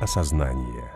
осознание.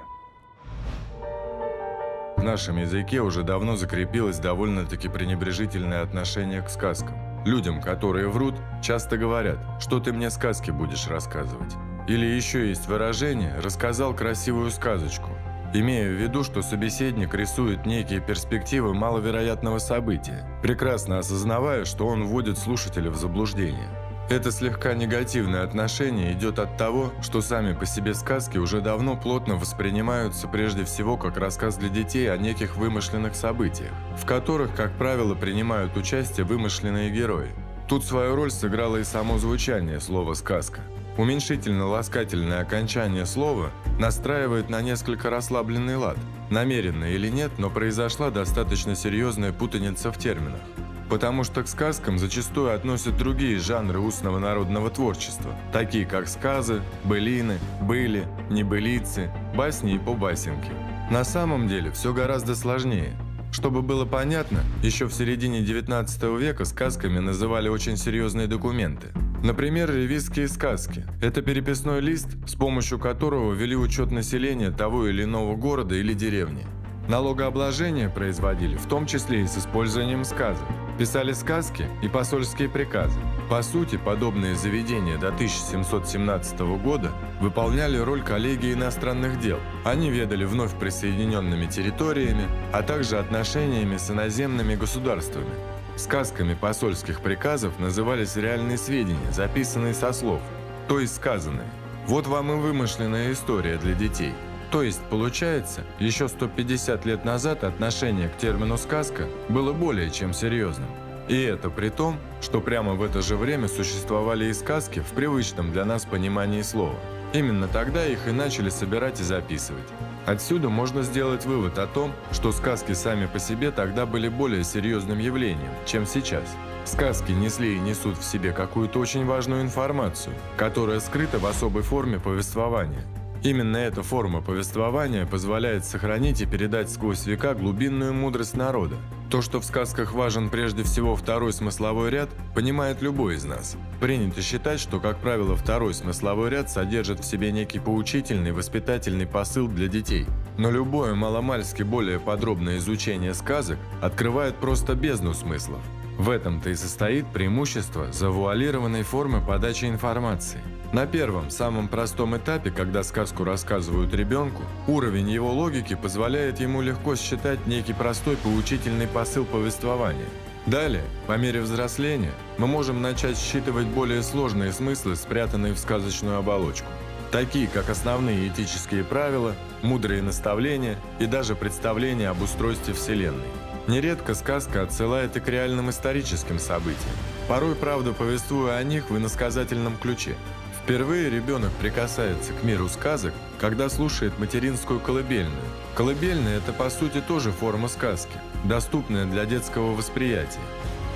В нашем языке уже давно закрепилось довольно-таки пренебрежительное отношение к сказкам. Людям, которые врут, часто говорят, что ты мне сказки будешь рассказывать. Или еще есть выражение «рассказал красивую сказочку», имея в виду, что собеседник рисует некие перспективы маловероятного события, прекрасно осознавая, что он вводит слушателя в заблуждение. Это слегка негативное отношение идет от того, что сами по себе сказки уже давно плотно воспринимаются прежде всего как рассказ для детей о неких вымышленных событиях, в которых, как правило, принимают участие вымышленные герои. Тут свою роль сыграло и само звучание слова «сказка». Уменьшительно-ласкательное окончание слова настраивает на несколько расслабленный лад. Намеренно или нет, но произошла достаточно серьезная путаница в терминах. Потому что к сказкам зачастую относят другие жанры устного народного творчества, такие как сказы, былины, были, небылицы, басни и побасенки. На самом деле все гораздо сложнее. Чтобы было понятно, еще в середине 19 века сказками называли очень серьезные документы. Например, ревизские сказки. Это переписной лист, с помощью которого вели учет населения того или иного города или деревни. Налогообложение производили, в том числе и с использованием сказок. Писали сказки и посольские приказы. По сути, подобные заведения до 1717 года выполняли роль коллегии иностранных дел. Они ведали вновь присоединенными территориями, а также отношениями с иноземными государствами. Сказками посольских приказов назывались реальные сведения, записанные со слов, то есть сказанные. Вот вам и вымышленная история для детей – то есть, получается, еще 150 лет назад отношение к термину «сказка» было более чем серьезным. И это при том, что прямо в это же время существовали и сказки в привычном для нас понимании слова. Именно тогда их и начали собирать и записывать. Отсюда можно сделать вывод о том, что сказки сами по себе тогда были более серьезным явлением, чем сейчас. Сказки несли и несут в себе какую-то очень важную информацию, которая скрыта в особой форме повествования. Именно эта форма повествования позволяет сохранить и передать сквозь века глубинную мудрость народа. То, что в сказках важен прежде всего второй смысловой ряд, понимает любой из нас. Принято считать, что, как правило, второй смысловой ряд содержит в себе некий поучительный, воспитательный посыл для детей. Но любое маломальски более подробное изучение сказок открывает просто бездну смыслов. В этом-то и состоит преимущество завуалированной формы подачи информации. На первом, самом простом этапе, когда сказку рассказывают ребенку, уровень его логики позволяет ему легко считать некий простой поучительный посыл повествования. Далее, по мере взросления, мы можем начать считывать более сложные смыслы, спрятанные в сказочную оболочку. Такие, как основные этические правила, мудрые наставления и даже представления об устройстве Вселенной. Нередко сказка отсылает и к реальным историческим событиям. Порой, правда, повествуя о них в иносказательном ключе – Впервые ребенок прикасается к миру сказок, когда слушает материнскую колыбельную. Колыбельная – это по сути тоже форма сказки, доступная для детского восприятия.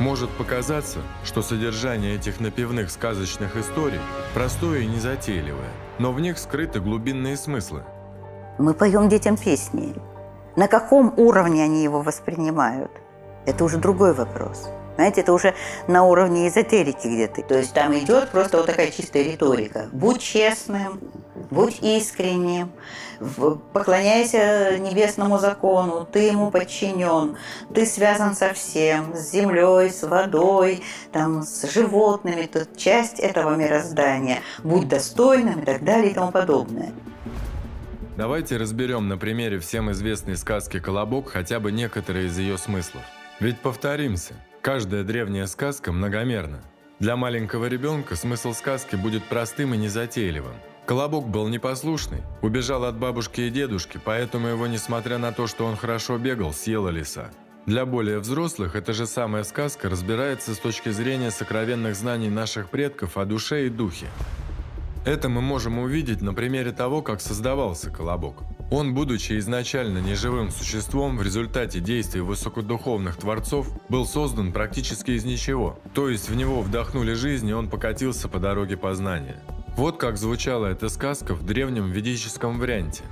Может показаться, что содержание этих напевных сказочных историй простое и незатейливое, но в них скрыты глубинные смыслы. Мы поем детям песни. На каком уровне они его воспринимают? Это уже другой вопрос. Знаете, это уже на уровне эзотерики где-то. То есть там идет просто вот такая чистая риторика. Будь честным, будь искренним, поклоняйся небесному закону, ты ему подчинен, ты связан со всем, с землей, с водой, там, с животными, ты часть этого мироздания, будь достойным и так далее и тому подобное. Давайте разберем на примере всем известной сказки «Колобок» хотя бы некоторые из ее смыслов. Ведь повторимся, Каждая древняя сказка многомерна. Для маленького ребенка смысл сказки будет простым и незатейливым. Колобок был непослушный, убежал от бабушки и дедушки, поэтому его, несмотря на то, что он хорошо бегал, съела лиса. Для более взрослых эта же самая сказка разбирается с точки зрения сокровенных знаний наших предков о душе и духе. Это мы можем увидеть на примере того, как создавался колобок. Он, будучи изначально неживым существом, в результате действий высокодуховных творцов, был создан практически из ничего. То есть в него вдохнули жизнь, и он покатился по дороге познания. Вот как звучала эта сказка в древнем ведическом варианте.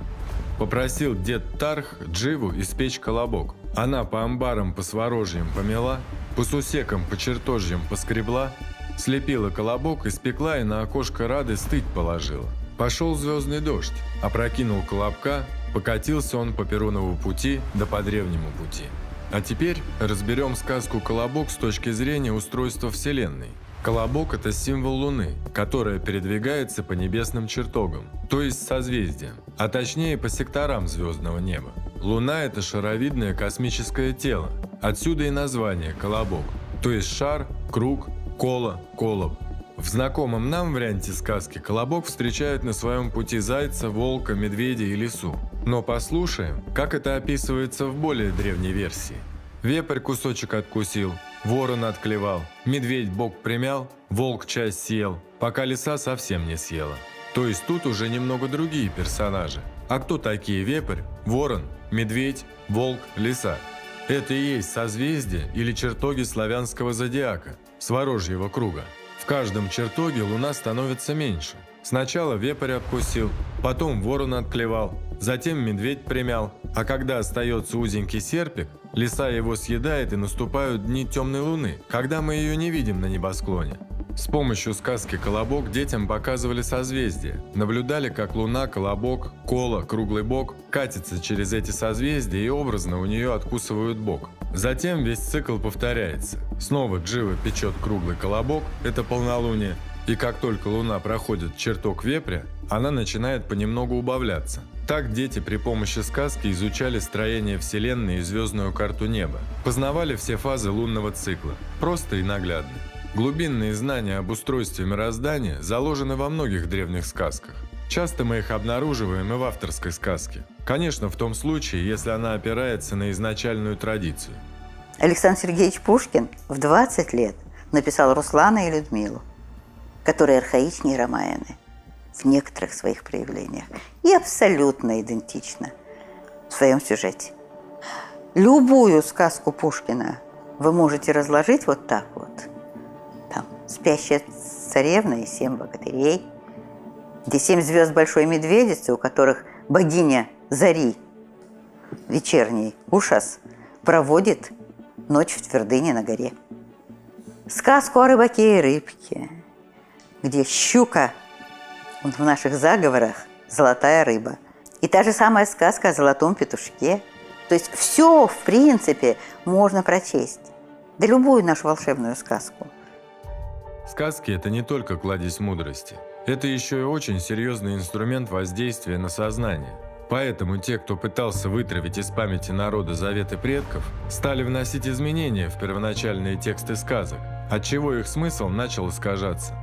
Попросил дед Тарх Дживу испечь колобок. Она по амбарам по сворожьям помела, по сусекам по чертожьям поскребла, слепила колобок, испекла и на окошко Рады стыть положила. Пошел звездный дождь, опрокинул колобка, покатился он по Перунову пути да по древнему пути. А теперь разберем сказку «Колобок» с точки зрения устройства Вселенной. Колобок – это символ Луны, которая передвигается по небесным чертогам, то есть созвездиям, а точнее по секторам звездного неба. Луна – это шаровидное космическое тело, отсюда и название «Колобок», то есть шар, круг, коло, колоб. В знакомом нам варианте сказки колобок встречают на своем пути зайца, волка, медведя и лису. Но послушаем, как это описывается в более древней версии. Вепрь кусочек откусил, ворон отклевал, медведь бок примял, волк часть съел, пока лиса совсем не съела. То есть тут уже немного другие персонажи. А кто такие вепрь, ворон, медведь, волк, лиса? Это и есть созвездие или чертоги славянского зодиака, сворожьего круга. Каждом чертоге луна становится меньше. Сначала вепрь откусил, потом ворон отклевал, затем медведь примял, а когда остается узенький серпик, лиса его съедает и наступают дни темной луны, когда мы ее не видим на небосклоне. С помощью сказки «Колобок» детям показывали созвездия, наблюдали, как луна, колобок, кола, круглый бок катится через эти созвездия и образно у нее откусывают бок. Затем весь цикл повторяется. Снова Джива печет круглый колобок, это полнолуние, и как только луна проходит чертог вепря, она начинает понемногу убавляться. Так дети при помощи сказки изучали строение Вселенной и звездную карту неба, познавали все фазы лунного цикла, просто и наглядно. Глубинные знания об устройстве мироздания заложены во многих древних сказках. Часто мы их обнаруживаем и в авторской сказке. Конечно, в том случае, если она опирается на изначальную традицию. Александр Сергеевич Пушкин в 20 лет написал Руслана и Людмилу, которые архаичнее Ромаяны в некоторых своих проявлениях и абсолютно идентично в своем сюжете. Любую сказку Пушкина вы можете разложить вот так вот – «Спящая царевна» и «Семь богатырей», где семь звезд Большой Медведицы, у которых богиня Зари, вечерний ужас, проводит ночь в твердыне на горе. Сказку о рыбаке и рыбке, где щука в наших заговорах золотая рыба. И та же самая сказка о золотом петушке. То есть все, в принципе, можно прочесть. Да любую нашу волшебную сказку – Сказки – это не только кладезь мудрости. Это еще и очень серьезный инструмент воздействия на сознание. Поэтому те, кто пытался вытравить из памяти народа заветы предков, стали вносить изменения в первоначальные тексты сказок, отчего их смысл начал искажаться.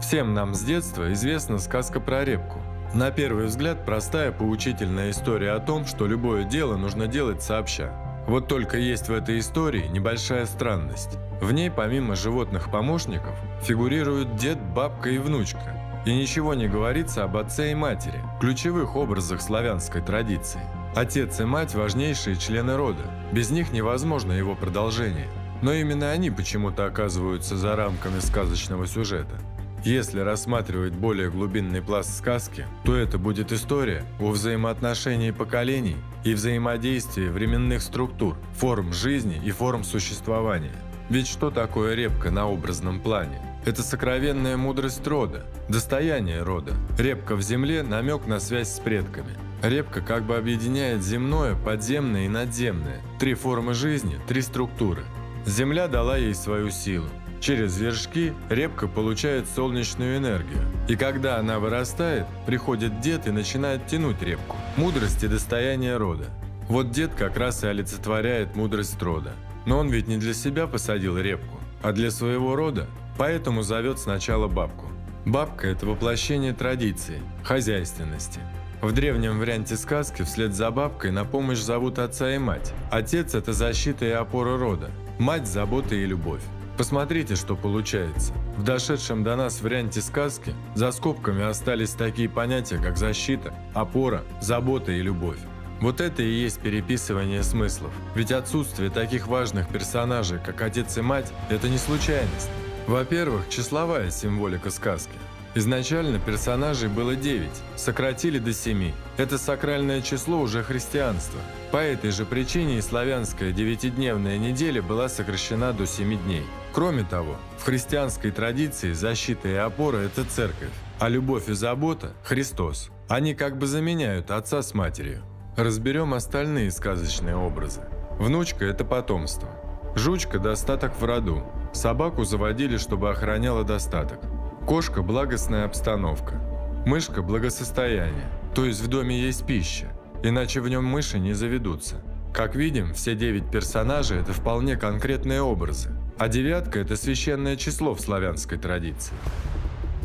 Всем нам с детства известна сказка про репку. На первый взгляд простая поучительная история о том, что любое дело нужно делать сообща. Вот только есть в этой истории небольшая странность. В ней помимо животных помощников фигурируют дед, бабка и внучка. И ничего не говорится об отце и матери, ключевых образах славянской традиции. Отец и мать – важнейшие члены рода, без них невозможно его продолжение. Но именно они почему-то оказываются за рамками сказочного сюжета. Если рассматривать более глубинный пласт сказки, то это будет история о взаимоотношении поколений и взаимодействии временных структур, форм жизни и форм существования. Ведь что такое репка на образном плане? Это сокровенная мудрость рода, достояние рода. Репка в земле – намек на связь с предками. Репка как бы объединяет земное, подземное и надземное. Три формы жизни, три структуры. Земля дала ей свою силу. Через вершки репка получает солнечную энергию. И когда она вырастает, приходит дед и начинает тянуть репку. Мудрость и достояние рода. Вот дед как раз и олицетворяет мудрость рода. Но он ведь не для себя посадил репку, а для своего рода, поэтому зовет сначала бабку. Бабка – это воплощение традиции, хозяйственности. В древнем варианте сказки вслед за бабкой на помощь зовут отца и мать. Отец – это защита и опора рода, мать – забота и любовь. Посмотрите, что получается. В дошедшем до нас варианте сказки за скобками остались такие понятия, как защита, опора, забота и любовь. Вот это и есть переписывание смыслов. Ведь отсутствие таких важных персонажей, как отец и мать, это не случайность. Во-первых, числовая символика сказки. Изначально персонажей было 9, сократили до 7. Это сакральное число уже христианства. По этой же причине и славянская девятидневная неделя была сокращена до 7 дней. Кроме того, в христианской традиции защита и опора – это церковь. а любовь и забота – Христос. Они как бы заменяют отца с матерью. Разберем остальные сказочные образы. Внучка – это потомство. Жучка – достаток в роду. Собаку заводили, чтобы охраняла достаток. Кошка – благостная обстановка. Мышка – благосостояние. То есть в доме есть пища. Иначе в нем мыши не заведутся. Как видим, все девять персонажей – это вполне конкретные образы. А девятка – это священное число в славянской традиции.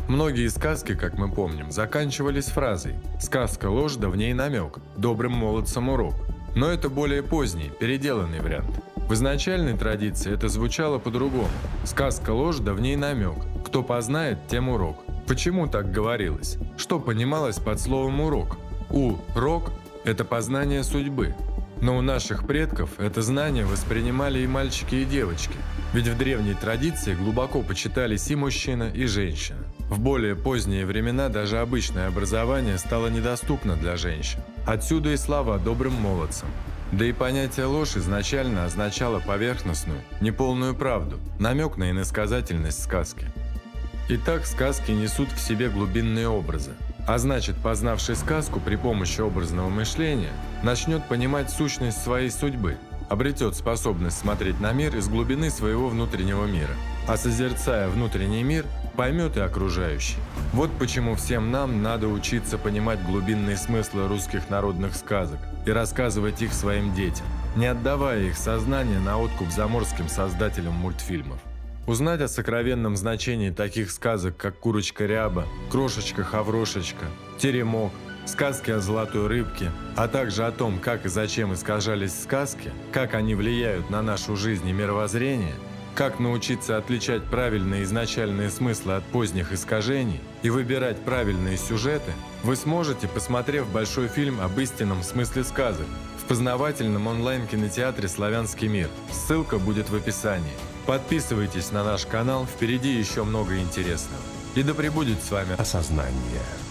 Многие сказки, как мы помним, заканчивались фразой «сказка ложь, да в ней намек, добрым молодцам урок». Но это более поздний, переделанный вариант. В изначальной традиции это звучало по-другому. Сказка ложь, да в ней намек. Кто познает, тем урок. Почему так говорилось? Что понималось под словом урок? У – рок – это познание судьбы. Но у наших предков это знание воспринимали и мальчики, и девочки. Ведь в древней традиции глубоко почитались и мужчина, и женщина. В более поздние времена даже обычное образование стало недоступно для женщин. Отсюда и слова добрым молодцам. Да и понятие ложь изначально означало поверхностную, неполную правду, намек на иносказательность сказки. Итак, сказки несут в себе глубинные образы. А значит, познавший сказку при помощи образного мышления, начнет понимать сущность своей судьбы, обретет способность смотреть на мир из глубины своего внутреннего мира. А созерцая внутренний мир, поймет и окружающий. Вот почему всем нам надо учиться понимать глубинные смыслы русских народных сказок и рассказывать их своим детям, не отдавая их сознание на откуп заморским создателям мультфильмов. Узнать о сокровенном значении таких сказок, как «Курочка Ряба», «Крошечка-Хаврошечка», «Теремок», сказки о золотой рыбке, а также о том, как и зачем искажались сказки, как они влияют на нашу жизнь и мировоззрение, как научиться отличать правильные изначальные смыслы от поздних искажений и выбирать правильные сюжеты, вы сможете, посмотрев большой фильм об истинном смысле сказок в познавательном онлайн-кинотеатре «Славянский мир». Ссылка будет в описании. Подписывайтесь на наш канал, впереди еще много интересного. И да пребудет с вами осознание.